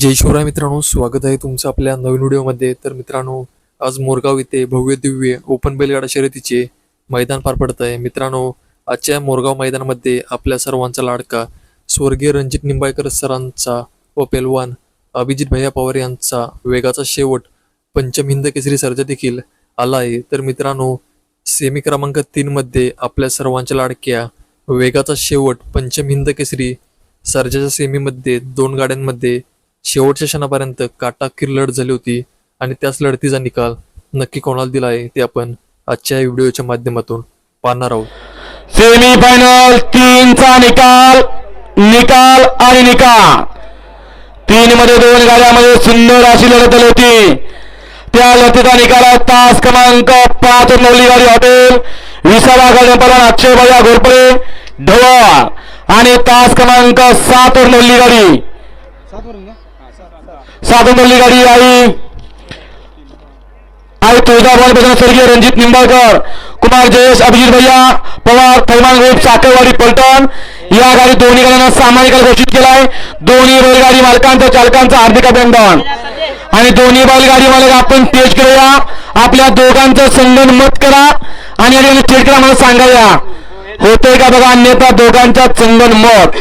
जय शिवराय मित्रांनो स्वागत आहे तुमचं आपल्या नवीन व्हिडिओमध्ये. तर मित्रांनो आज मोरगाव इथे भव्य दिव्य ओपन बैलगाडा शर्यतीचे मैदान पार पडत आहे मित्रांनो आजच्या मोरगाव मैदानामध्ये आपल्या सर्वांचा लाडका स्वर्गीय रणजित निंबाळकर सरांचा व पेलवान अभिजित भैया पवार यांचा वेगाचा शेवट पंचम हिंद केसरी सर्जा देखील आला आहे. तर मित्रांनो सेमी क्रमांक तीनमध्ये आपल्या सर्वांच्या लाडक्या वेगाचा शेवट पंचम हिंद केसरी सर्जाच्या सेमीमध्ये दोन गाड्यांमध्ये शेवटच्या क्षणापर्यंत काटाकीर लढ झाली होती आणि त्याच लढतीचा निकाल नक्की कोणाला दिला आहे ते आपण आजच्या व्हिडिओच्या माध्यमातून पाहणार आहोत. सेमी फायनल तीनचा निकाल निकाल आणि निकाल. तीन मध्ये दोन गाड्यामध्ये सुंदर अशी लढत झाली होती. त्या लढतीचा निकाल आहे तास क्रमांक पाच नवली गाडी हॉटेल. विसावा गाडी अक्षय भैया घोरपडे ढवळ. आणि तास क्रमांक सात वर नवली गाडी. सात वर गाडी आई आई तुळजाभवानी बसवून स्वर्गीय रणजित निंबाळकर कुमार जयेश अभिजित भैया पवार थैमान ग्रुप साखरवाडी पलटण. या गाडी दोन्ही गाड्यांना सामान्य घोषित केलाय. दोन्ही बैलगाडी मालकांचा चालकांचं हार्दिक अभिनंदन. आणि दोन्ही बैलगाडी मालक आपण तेज करूया. आपल्या दोघांचं संगण मत करा. आणि या ठिकाणी थेट करा मला सांगाया होतंय का बघा अन्यथा दोघांचा संगण मत.